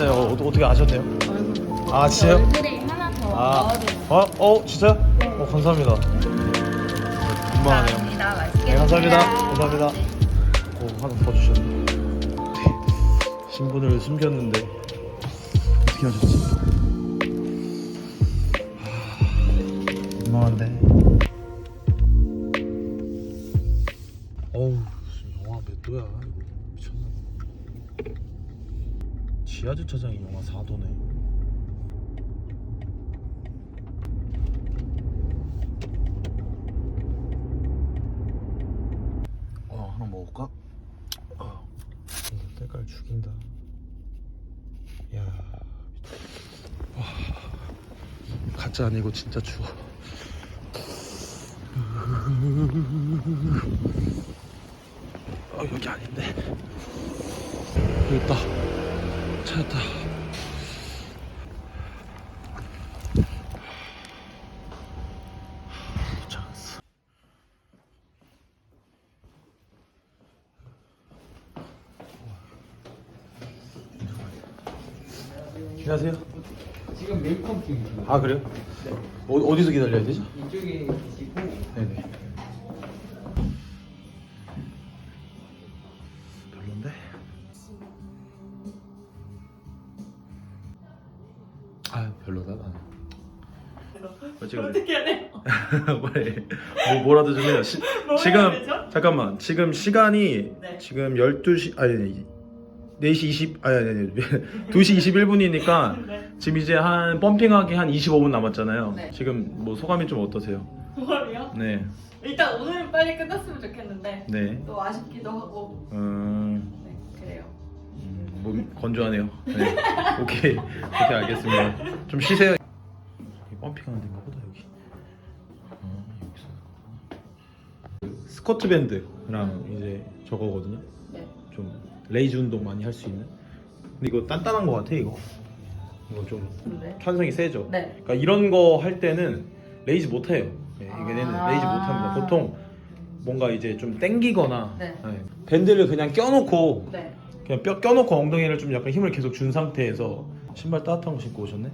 맞아요. 어, 어떻게 아셨네요? 아 진짜요? 얼굴에 하나 더 아. 어, 어, 진짜요? 어, 감사합니다. 민망하네요. 감사합니다. 맛있게 네, 감사합니다. 드세요. 감사합니다. 오, 하나 더 주셨네. 네, 신분을 숨겼는데 어떻게 하셨지? 하, 민망한데. 어우, 지금 영화 몇 도야? 이거 미쳤나 봐. 지하 주차장이 영하 4도네. 어 하나 먹을까? 어, 이 색깔 죽인다. 야, 와, 가짜 아니고 진짜 추워. 어 여기 아닌데. 여기 있다. 찾았다. 도착했어. 안녕하세요. 지금 웨이컴 중이시고 아 그래요? 어, 어디서 기다려야 되지? 이쪽에 계시고 네네. 어떻게 해야 돼? 빨리 뭐 뭐라도 좀 해요. 시, 지금 잠깐만 지금 시간이 지금 12시 아니 4시 20 아니 아니 아니 2시 21분이니까 지금 이제 한 펌핑하기 한 25분 남았잖아요. 네. 지금 뭐 소감이 좀 어떠세요? 뭐요? 네. 일단 오늘은 빨리 끝났으면 좋겠는데 네. 또 아쉽기도 하고 음, 네 그래요. 음, 몸 건조하네요. 네. 오케이. 오케이 알겠습니다. 좀 쉬세요. 스쿼트 밴드랑 이제 저거거든요. 네. 좀 레이즈 운동 많이 할 수 있는. 근데 이거 단단한 거 같아 이거. 이거 좀 근데 편성이 세죠. 네. 그러니까 이런 거 할 때는 레이즈 못 해요. 네, 얘네는 아. 레이즈 못 합니다. 보통 뭔가 이제 좀 땡기거나 네. 네. 밴드를 그냥 껴놓고 네. 그냥 뼈 껴놓고 엉덩이를 좀 약간 힘을 계속 준 상태에서 신발 따뜻한 거 신고 오셨네.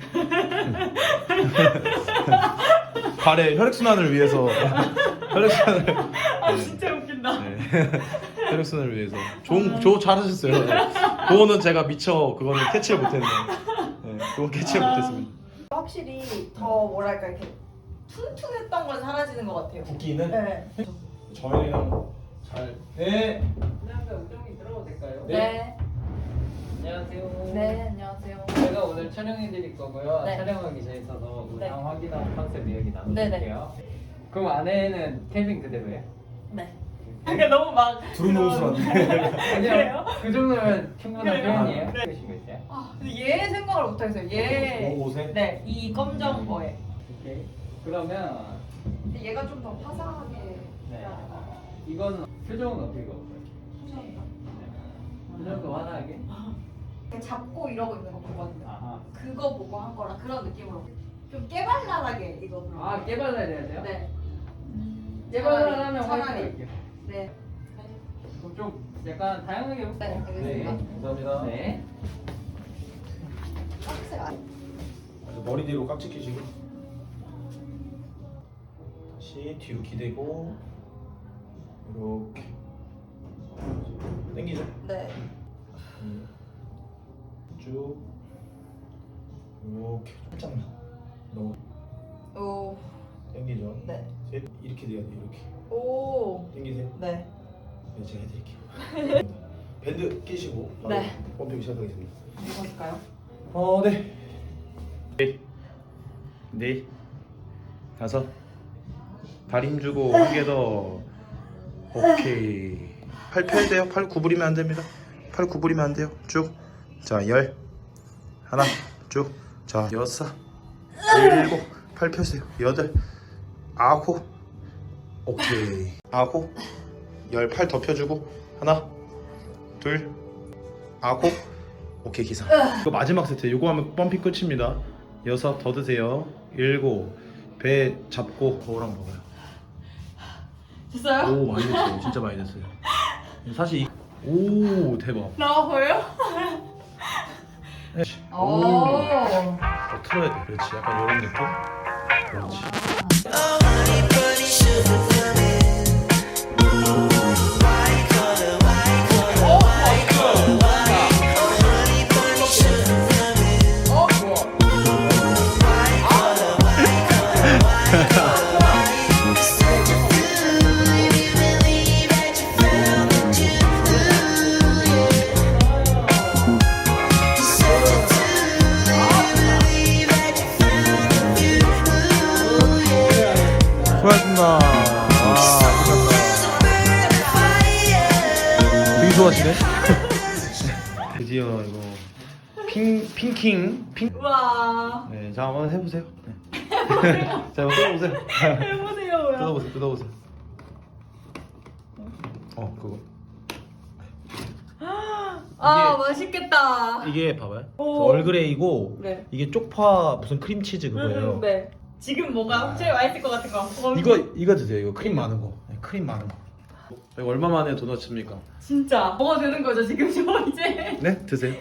발의 혈액 순환을 위해서 혈액 순환을 아 진짜 웃긴다. 네. 순환을 위해서 좋은 조 잘하셨어요. 네. 그거는 제가 미처 그거는 캐치를 못했는데, 네, 그건 캐치를 못했습니다. 확실히 더 뭐랄까 이렇게 퉁퉁했던 건 사라지는 것 같아요. 붓기는 네. 저희는 잘. 네. 안녕하세요 우정이 들어도 될까요? 네. 안녕하세요 네. 안녕하세요. 제가 오늘 촬영해 드릴 거고요 네. 촬영하기 전에 있어서 네. 우상 확인하고 컨셉 이야기 네, 나눠볼게요 그럼 안에는 캠핑 그대로예요? 네. 그러니까 너무 막 두루뭉술한데. 아니요 그 정도면 충분한 그래요? 표현이에요? 네. 거 있어요? 아, 근데 얘 생각을 못 하겠어요. 얘. 오, 옷에? 네. 이 검정 거에. 오케이 그러면 근데 얘가 좀 더 화사하게. 네. 해야. 이거는 표정은 어떻게 가볼까요? 감사합니다. 표정도 환하게? 이렇게 잡고 이러고 있는 거 보거든요. 아하 그거 보고 한 거라 그런 느낌으로 좀 깨발랄하게 이거. 아 깨발라야 돼요? 네. 차라리. 화이트 할게요 네. 그럼 좀 약간 다양하게 해볼까요? 네, 알겠습니다. 감사합니다. 네. 안. 머리 뒤로 깍지 끼시고 다시 뒤로 기대고 이렇게 당기죠 네. 음. 쭉 이렇게 살짝만 오. 당기죠 네. 셋 이렇게 돼야 돼 이렇게 오. 당기세요 네. 네 제가 해드릴게요 밴드 끼시고 바로 네. 펌핑 시작하겠습니다 이거일까요? 어, 네. 네. 네. 다섯. 발 힘주고 한 개 더. 오케이. 팔 펴야 돼요. 팔 구부리면 안 됩니다. 팔 구부리면 안 돼요. 쭉. 자, 열. 하나, 쭉. 자, 여섯. 일곱. 팔 펴세요. 여덟. 아홉. 오케이. 아홉. 열팔더 펴주고. 하나, 둘, 아홉. 오케이 기사. 이거 마지막 세트. 이거 하면 펌핑 끝입니다. 여섯 더 드세요. 일곱 배 잡고 거울랑 먹어요. 됐어요? 오 많이 됐어요. 진짜 많이 됐어요. 사실 이... 오 대박. 나와 보여요? 네. 오. 더 틀어야 돼. 그렇지. 약간 이런 느낌. 그렇지. should 수고하셨습니다. 와, 끝났다. 되게 좋아하시네. 드디어 이거 핑 핑킹 핑. 우와. 네, 자 한번 해보세요. 네. 자, 한번 뜯어보세요. 해보세요. 뜯어보세요. 뜯어보세요. 어, 그거. 아 맛있겠다. 이게 봐봐요. 오. 얼그레이고 네. 이게 쪽파 무슨 크림치즈 그거예요. 음, 네. 지금 뭔가 제일 맛있을 것 같은 거. 어, 이거 이거 드세요. 이거 크림 많은 거. 네, 크림 많은 거. 이거 얼마 만에 도넛입니까? 진짜 먹어도 되는 거죠 지금 저 이제. 네, 드세요.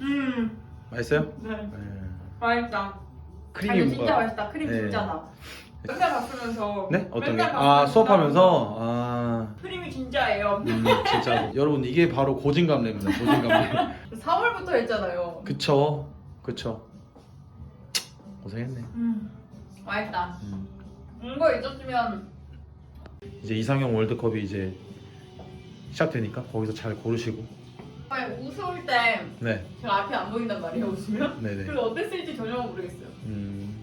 음. 맛있어요? 네. 네. 맛있다. 크림이 아니 뭔가- 진짜 맛있다. 크림 네. 진짜 나. 맨날 봤으면서. 네? 어떤 게? 맨날 아 수업하면서 아 크림이 진짜예요. 음, 진짜 여러분 이게 바로 고진감래입니다. 고진감래. 3월부터 했잖아요. 그쵸, 그쵸. 고생했네. 음. 맛있다. 음. 이거 있었으면 이제 이상형 월드컵이 이제 시작되니까 거기서 잘 고르시고. 아니, 웃을 때 네, 제가 앞이 안 보인단 말이에요 웃으면. 네네. 그래서 어땠을지 전혀 모르겠어요. 음.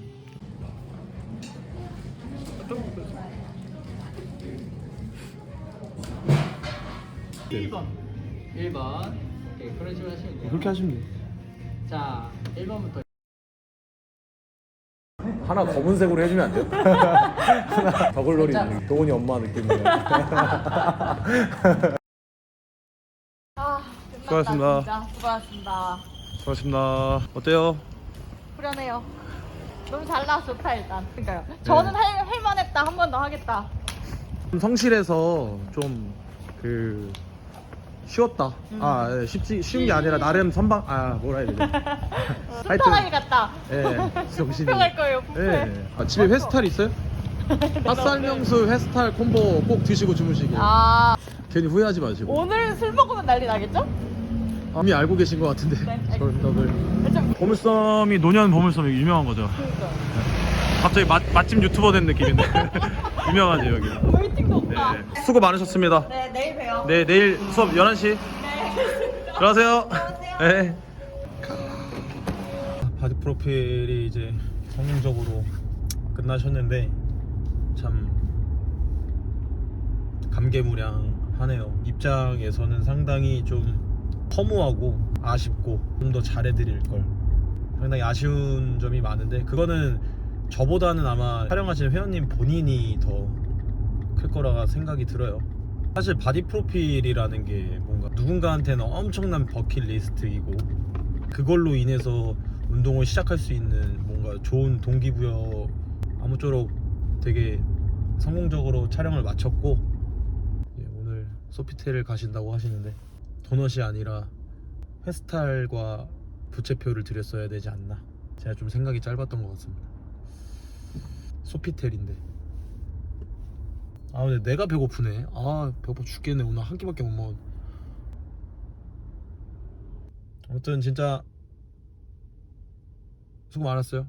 1번 1번 오케이 그런 식으로 하시면 돼요 그렇게 하시면 돼요. 자 1번부터 하나 검은색으로 해주면 안 돼요? 하나 진짜. 동훈이 엄마 느낌으로. 아 수고하셨습니다. 진짜 수고하셨습니다. 수고하셨습니다. 어때요? 불안해요. 너무 잘 나와서 좋다 일단. 그러니까요. 저는 할, 할만했다. 한 번 더 하겠다. 좀 성실해서 좀 그 쉬웠다. 아 예, 쉽지 쉬운 게 아니라 나름 선방 아 뭐라 해야 되지? 순탄하게 갔다. 예, 정신이. 평할 거예요. 예. 아, 집에 회스탈 있어요? 핫살 명수 회스탈 콤보 꼭 드시고 주무시길. 아 괜히 후회하지 마시고. 오늘 술 먹으면 난리 나겠죠? 이미 알고 계신 것 같은데. 네, 정답을. 좀 보물섬이 노년 보물섬이 유명한 거죠. 갑자기 맛, 맛집 유튜버 된 느낌인데. 유명하지 여기. 네. 수고 많으셨습니다. 네 내일 봬요. 네, 내일 수업 11시. 네. 들어가세요. 네. 바디 프로필이 이제 성공적으로 끝나셨는데 참 감개무량하네요. 입장에서는 상당히 좀 허무하고 아쉽고 좀 더 잘해드릴 걸 상당히 아쉬운 점이 많은데 그거는 저보다는 아마 촬영하시는 회원님 본인이 더 클 거라가 생각이 들어요. 사실 바디 프로필이라는 게 뭔가 누군가한테는 엄청난 버킷리스트이고 그걸로 인해서 운동을 시작할 수 있는 뭔가 좋은 동기부여 아무쪼록 되게 성공적으로 촬영을 마쳤고 예, 오늘 소피텔을 가신다고 하시는데 도넛이 아니라 페스탈과 부채표를 드렸어야 되지 않나. 제가 좀 생각이 짧았던 것 같습니다. 소피텔인데 아 근데 내가 배고프네. 아 배고파 죽겠네. 오늘 한 끼밖에 못 먹었. 아무튼 진짜 수고 많았어요